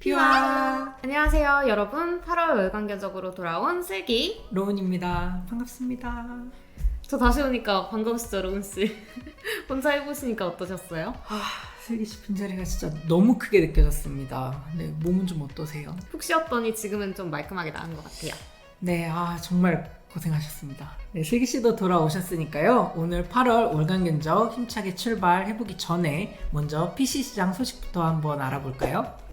피와 안녕하세요, 여러분. 8월 월간 견적으로 돌아온 슬기. 로운입니다. 반갑습니다. 저 다시 오니까 반가우시죠, 로운 씨? 혼자 해보시니까 어떠셨어요? 아, 슬기 씨 빈자리가 진짜 너무 크게 느껴졌습니다. 네, 몸은 좀 어떠세요? 푹 쉬었더니 지금은 좀 말끔하게 나은 것 같아요. 네, 아 정말 고생하셨습니다. 네, 슬기 씨도 돌아오셨으니까요. 오늘 8월 월간 견적 힘차게 출발해보기 전에 먼저 PC 시장 소식부터 한번 알아볼까요?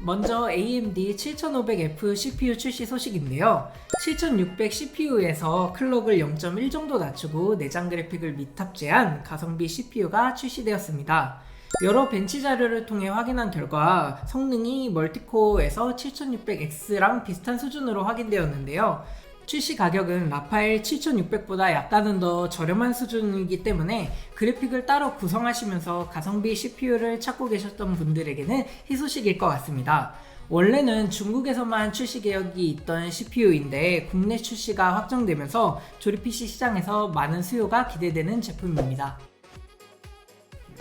먼저 AMD 7500F CPU 출시 소식인데요. 7600 CPU에서 클럭을 0.1 정도 낮추고 내장 그래픽을 미탑재한 가성비 CPU가 출시되었습니다. 여러 벤치 자료를 통해 확인한 결과 성능이 멀티코어에서 7600X랑 비슷한 수준으로 확인되었는데요. 출시 가격은 라파엘 7600보다 약간은 더 저렴한 수준이기 때문에 그래픽을 따로 구성하시면서 가성비 CPU를 찾고 계셨던 분들에게는 희소식일 것 같습니다. 원래는 중국에서만 출시 계획이 있던 CPU인데 국내 출시가 확정되면서 조립 PC 시장에서 많은 수요가 기대되는 제품입니다.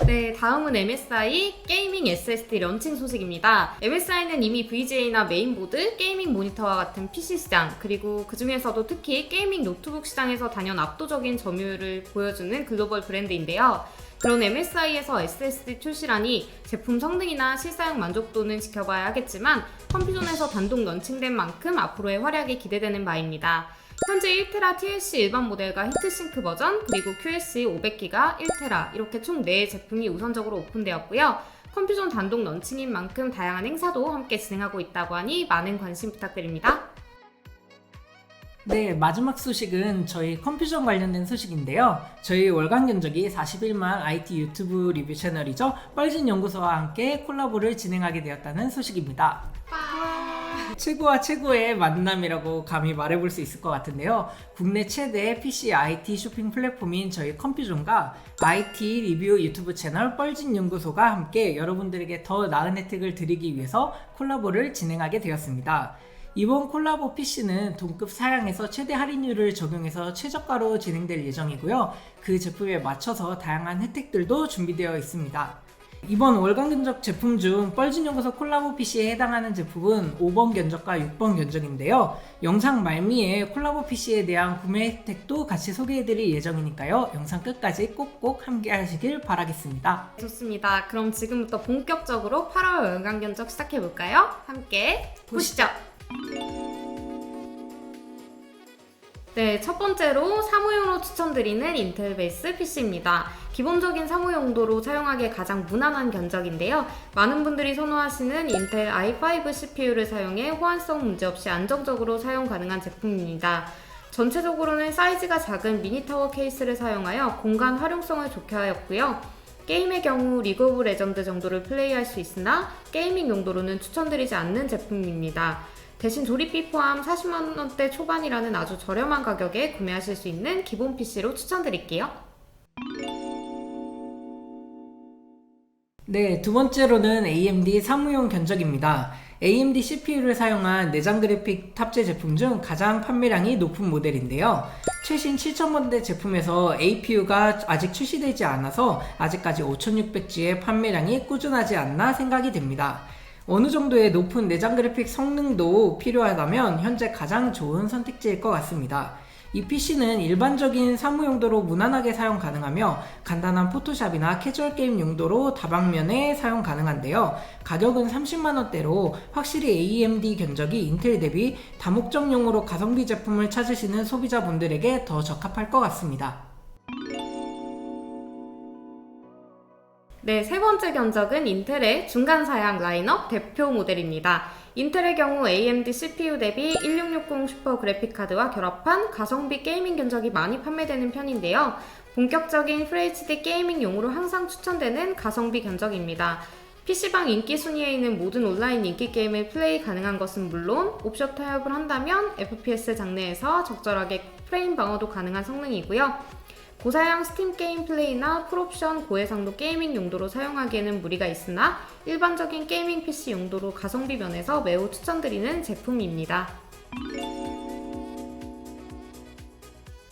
네, 다음은 MSI 게이밍 SSD 런칭 소식입니다. MSI는 이미 VGA나 메인보드, 게이밍 모니터와 같은 PC 시장, 그리고 그 중에서도 특히 게이밍 노트북 시장에서 단연 압도적인 점유율을 보여주는 글로벌 브랜드인데요. 그런 MSI에서 SSD 출시라니 제품 성능이나 실사용 만족도는 지켜봐야 하겠지만 컴퓨전에서 단독 런칭된 만큼 앞으로의 활약이 기대되는 바입니다. 현재 1테라 TLC 일반 모델과 히트싱크 버전, 그리고 QLC 500기가 1테라 이렇게 총 4의 제품이 우선적으로 오픈되었고요. 컴퓨전 단독 런칭인 만큼 다양한 행사도 함께 진행하고 있다고 하니 많은 관심 부탁드립니다. 네, 마지막 소식은 저희 컴퓨전 관련된 소식인데요. 저희 월간 견적이 41만 IT 유튜브 리뷰 채널이죠. 뻘진 연구소와 함께 콜라보를 진행하게 되었다는 소식입니다. 최고와 최고의 만남이라고 감히 말해볼 수 있을 것 같은데요. 국내 최대 PC IT 쇼핑 플랫폼인 저희 컴퓨전과 IT 리뷰 유튜브 채널 뻘진 연구소가 함께 여러분들에게 더 나은 혜택을 드리기 위해서 콜라보를 진행하게 되었습니다. 이번 콜라보 PC는 동급 사양에서 최대 할인율을 적용해서 최저가로 진행될 예정이고요. 그 제품에 맞춰서 다양한 혜택들도 준비되어 있습니다. 이번 월간 견적 제품 중 뻘진 연구소 콜라보 PC에 해당하는 제품은 5번 견적과 6번 견적인데요. 영상 말미에 콜라보 PC에 대한 구매 혜택도 같이 소개해드릴 예정이니까요. 영상 끝까지 꼭꼭 함께 하시길 바라겠습니다. 좋습니다. 그럼 지금부터 본격적으로 8월 월간 견적 시작해볼까요? 함께 보시죠. 네, 첫 번째로 사무용으로 추천드리는 인텔 베이스 PC입니다. 기본적인 사무 용도로 사용하기에 가장 무난한 견적인데요. 많은 분들이 선호하시는 인텔 i5 CPU를 사용해 호환성 문제없이 안정적으로 사용 가능한 제품입니다. 전체적으로는 사이즈가 작은 미니타워 케이스를 사용하여 공간 활용성을 좋게 하였고요. 게임의 경우 리그 오브 레전드 정도를 플레이할 수 있으나 게이밍 용도로는 추천드리지 않는 제품입니다. 대신 조립비 포함 40만원대 초반이라는 아주 저렴한 가격에 구매하실 수 있는 기본 PC로 추천드릴게요. 네, 두 번째로는 AMD 사무용 견적입니다. AMD CPU를 사용한 내장 그래픽 탑재 제품 중 가장 판매량이 높은 모델인데요. 최신 7000번대 제품에서 APU가 아직 출시되지 않아서 아직까지 5600G의 판매량이 꾸준하지 않나 생각이 됩니다. 어느 정도의 높은 내장 그래픽 성능도 필요하다면 현재 가장 좋은 선택지일 것 같습니다. 이 PC는 일반적인 사무 용도로 무난하게 사용 가능하며 간단한 포토샵이나 캐주얼 게임 용도로 다방면에 사용 가능한데요. 가격은 30만원대로 확실히 AMD 견적이 인텔 대비 다목적용으로 가성비 제품을 찾으시는 소비자분들에게 더 적합할 것 같습니다. 네, 세 번째 견적은 인텔의 중간 사양 라인업 대표 모델입니다. 인텔의 경우 AMD CPU 대비 1660 슈퍼 그래픽 카드와 결합한 가성비 게이밍 견적이 많이 판매되는 편인데요. 본격적인 FHD 게이밍용으로 항상 추천되는 가성비 견적입니다. PC방 인기 순위에 있는 모든 온라인 인기 게임을 플레이 가능한 것은 물론 옵션 타협을 한다면 FPS 장르에서 적절하게 프레임 방어도 가능한 성능이고요. 고사양 스팀 게임 플레이나 풀옵션 고해상도 게이밍 용도로 사용하기에는 무리가 있으나 일반적인 게이밍 PC 용도로 가성비 면에서 매우 추천드리는 제품입니다.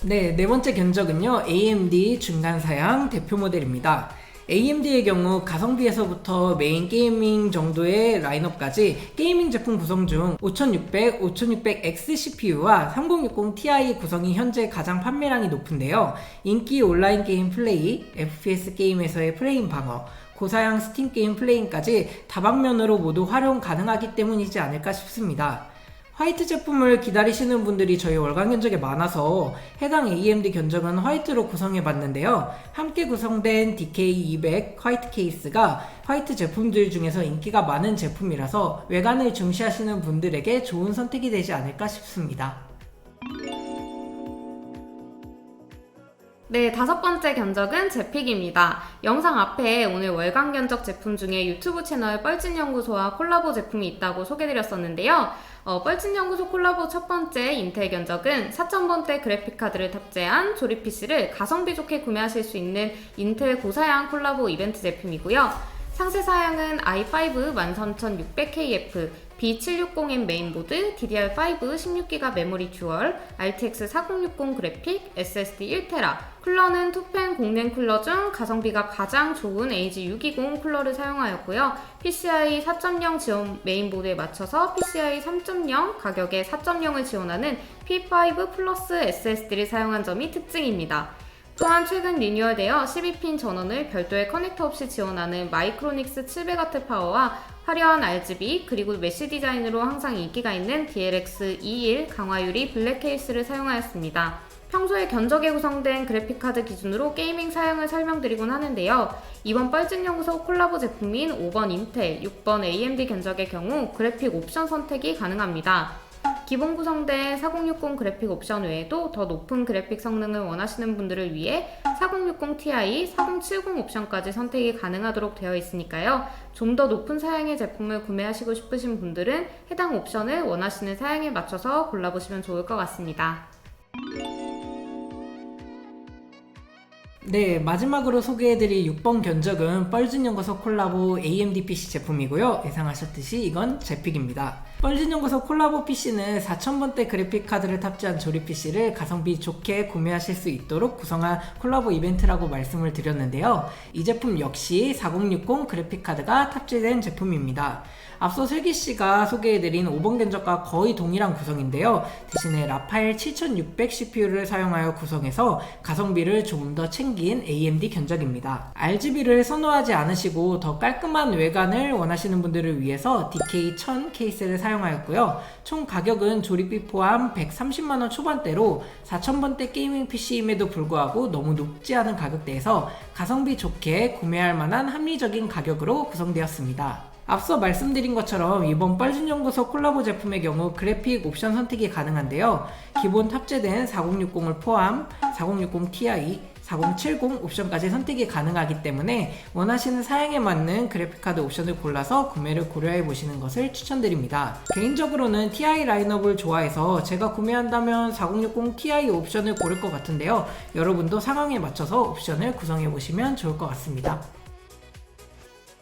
네, 네 번째 견적은요. AMD 중간 사양 대표 모델입니다. AMD의 경우 가성비에서부터 메인 게이밍 정도의 라인업까지 게이밍 제품 구성 중 5600, 5600X CPU와 3060 Ti 구성이 현재 가장 판매량이 높은데요. 인기 온라인 게임 플레이, FPS 게임에서의 프레임 방어, 고사양 스팀 게임 플레이까지 다방면으로 모두 활용 가능하기 때문이지 않을까 싶습니다. 화이트 제품을 기다리시는 분들이 저희 월간 견적에 많아서 해당 AMD 견적은 화이트로 구성해 봤는데요. 함께 구성된 DK200 화이트 케이스가 화이트 제품들 중에서 인기가 많은 제품이라서 외관을 중시하시는 분들에게 좋은 선택이 되지 않을까 싶습니다. 네, 다섯 번째 견적은 제픽입니다. 영상 앞에 오늘 월간 견적 제품 중에 유튜브 채널 뻘찐연구소와 콜라보 제품이 있다고 소개드렸었는데요. 어, 뻘찐연구소 콜라보 첫 번째 인텔 견적은 4000번대 그래픽카드를 탑재한 조립 PC를 가성비 좋게 구매하실 수 있는 인텔 고사양 콜라보 이벤트 제품이고요. 상세 사양은 i5 13600KF, B760M 메인보드, DDR5 16GB 메모리 듀얼, RTX 4060 그래픽, SSD 1TB, 쿨러는 투펜 공랭 쿨러 중 가성비가 가장 좋은 AG620 쿨러를 사용하였고요. PCI 4.0 지원 메인보드에 맞춰서 PCI 3.0 가격에 4.0을 지원하는 P5 플러스 SSD를 사용한 점이 특징입니다. 또한 최근 리뉴얼되어 12핀 전원을 별도의 커넥터 없이 지원하는 마이크로닉스 700W 파워와 화려한 RGB 그리고 메쉬 디자인으로 항상 인기가 있는 DLX 21 강화유리 블랙 케이스를 사용하였습니다. 평소에 견적에 구성된 그래픽카드 기준으로 게이밍 사양을 설명드리곤 하는데요. 이번 뻘찐연구소 콜라보 제품인 5번 인텔, 6번 AMD 견적의 경우 그래픽 옵션 선택이 가능합니다. 기본 구성된 4060 그래픽 옵션 외에도 더 높은 그래픽 성능을 원하시는 분들을 위해 4060 Ti, 4070 옵션까지 선택이 가능하도록 되어 있으니까요. 좀 더 높은 사양의 제품을 구매하시고 싶으신 분들은 해당 옵션을 원하시는 사양에 맞춰서 골라보시면 좋을 것 같습니다. 네, 마지막으로 소개해드릴 6번 견적은 뻘진연구소 콜라보 AMD PC 제품이고요. 예상하셨듯이 이건 제픽입니다. 뻘진연구소 콜라보 PC는 4000번대 그래픽카드를 탑재한 조립 PC를 가성비 좋게 구매하실 수 있도록 구성한 콜라보 이벤트라고 말씀을 드렸는데요. 이 제품 역시 4060 그래픽카드가 탑재된 제품입니다. 앞서 슬기 씨가 소개해드린 5번 견적과 거의 동일한 구성인데요. 대신에 라파엘 7600 CPU를 사용하여 구성해서 가성비를 조금 더 챙긴 AMD 견적입니다. RGB를 선호하지 않으시고 더 깔끔한 외관을 원하시는 분들을 위해서 DK1000 케이스를 사용하였고요. 총 가격은 조립비 포함 130만원 초반대로 4000번대 게이밍 PC임에도 불구하고 너무 높지 않은 가격대에서 가성비 좋게 구매할 만한 합리적인 가격으로 구성되었습니다. 앞서 말씀드린 것처럼 이번 뻘준연구소 콜라보 제품의 경우 그래픽 옵션 선택이 가능한데요. 기본 탑재된 4060을 포함 4060 Ti, 4070 옵션까지 선택이 가능하기 때문에 원하시는 사양에 맞는 그래픽카드 옵션을 골라서 구매를 고려해 보시는 것을 추천드립니다. 개인적으로는 Ti 라인업을 좋아해서 제가 구매한다면 4060 Ti 옵션을 고를 것 같은데요. 여러분도 상황에 맞춰서 옵션을 구성해 보시면 좋을 것 같습니다.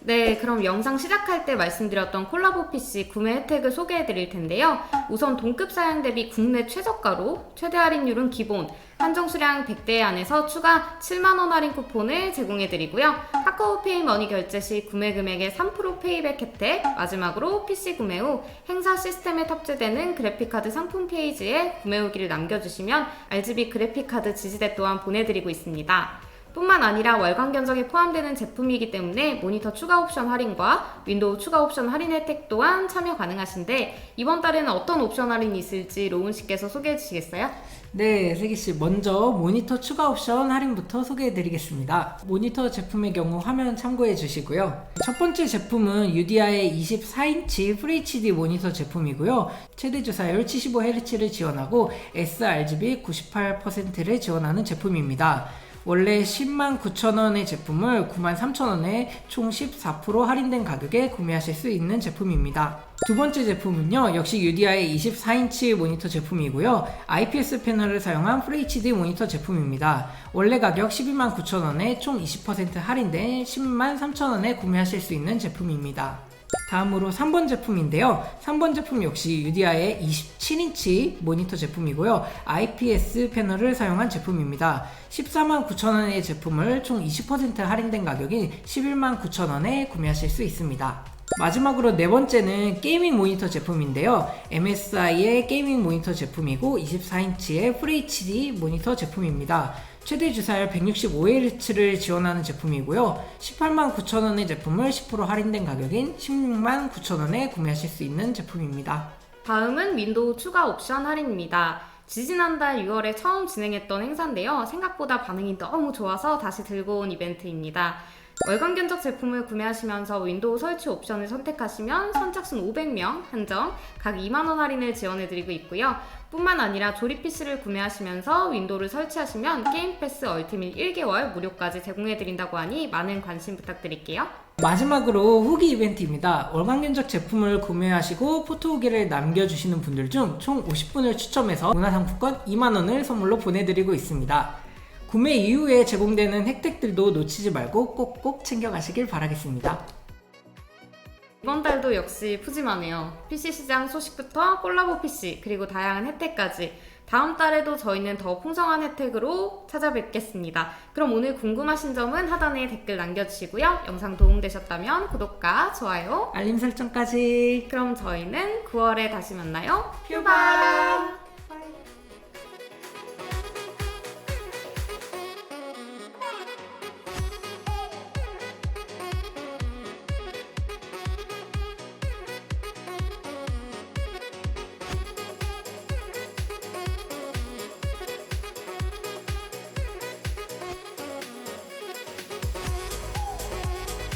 네, 그럼 영상 시작할 때 말씀드렸던 콜라보 PC 구매 혜택을 소개해 드릴 텐데요. 우선 동급 사양 대비 국내 최저가로 최대 할인율은 기본, 한정 수량 100대 안에서 추가 7만원 할인 쿠폰을 제공해 드리고요. 카카오 페이 머니 결제 시 구매 금액의 3% 페이백 혜택, 마지막으로 PC 구매 후 행사 시스템에 탑재되는 그래픽카드 상품 페이지에 구매 후기를 남겨주시면 RGB 그래픽카드 지지대 또한 보내드리고 있습니다. 뿐만 아니라 월간 견적에 포함되는 제품이기 때문에 모니터 추가 옵션 할인과 윈도우 추가 옵션 할인 혜택 또한 참여 가능하신데 이번 달에는 어떤 옵션 할인이 있을지 로운 씨께서 소개해 주시겠어요? 네, 세기 씨 먼저 모니터 추가 옵션 할인부터 소개해 드리겠습니다. 모니터 제품의 경우 화면 참고해 주시고요. 첫 번째 제품은 UDI의 24인치 FHD 모니터 제품이고요. 최대 주사율 75Hz를 지원하고 sRGB 98%를 지원하는 제품입니다. 원래 10만 9천원의 제품을 9만 3천원에 총 14% 할인된 가격에 구매하실 수 있는 제품입니다. 두 번째 제품은요, 역시 UDI의 24인치 모니터 제품이고요. IPS 패널을 사용한 FHD 모니터 제품입니다. 원래 가격 12만 9천원에 총 20% 할인된 10만 3천원에 구매하실 수 있는 제품입니다. 다음으로 3번 제품인데요. 3번 제품 역시 유디아의 27인치 모니터 제품이고요. IPS 패널을 사용한 제품입니다. 14만 9천원의 제품을 총 20% 할인된 가격인 11만 9천원에 구매하실 수 있습니다. 마지막으로 네 번째는 게이밍 모니터 제품인데요. MSI의 게이밍 모니터 제품이고 24인치의 FHD 모니터 제품입니다. 최대 주사율 165Hz를 지원하는 제품이고요. 18만 9천원의 제품을 10% 할인된 가격인 16만 9천원에 구매하실 수 있는 제품입니다. 다음은 윈도우 추가 옵션 할인입니다. 지지난달 6월에 처음 진행했던 행사인데요. 생각보다 반응이 너무 좋아서 다시 들고 온 이벤트입니다. 월간 견적 제품을 구매하시면서 윈도우 설치 옵션을 선택하시면 선착순 500명 한정 각 2만원 할인을 지원해드리고 있고요. 뿐만 아니라 조립 PC를 구매하시면서 윈도우를 설치하시면 게임 패스 얼티밋 1개월 무료까지 제공해드린다고 하니 많은 관심 부탁드릴게요. 마지막으로 후기 이벤트입니다. 월간 견적 제품을 구매하시고 포토 후기를 남겨주시는 분들 중 총 50분을 추첨해서 문화상품권 2만원을 선물로 보내드리고 있습니다. 구매 이후에 제공되는 혜택들도 놓치지 말고 꼭꼭 챙겨가시길 바라겠습니다. 이번 달도 역시 푸짐하네요. PC 시장 소식부터 콜라보 PC 그리고 다양한 혜택까지 다음 달에도 저희는 더 풍성한 혜택으로 찾아뵙겠습니다. 그럼 오늘 궁금하신 점은 하단에 댓글 남겨주시고요. 영상 도움되셨다면 구독과 좋아요. 알림 설정까지 그럼 저희는 9월에 다시 만나요. 휴바!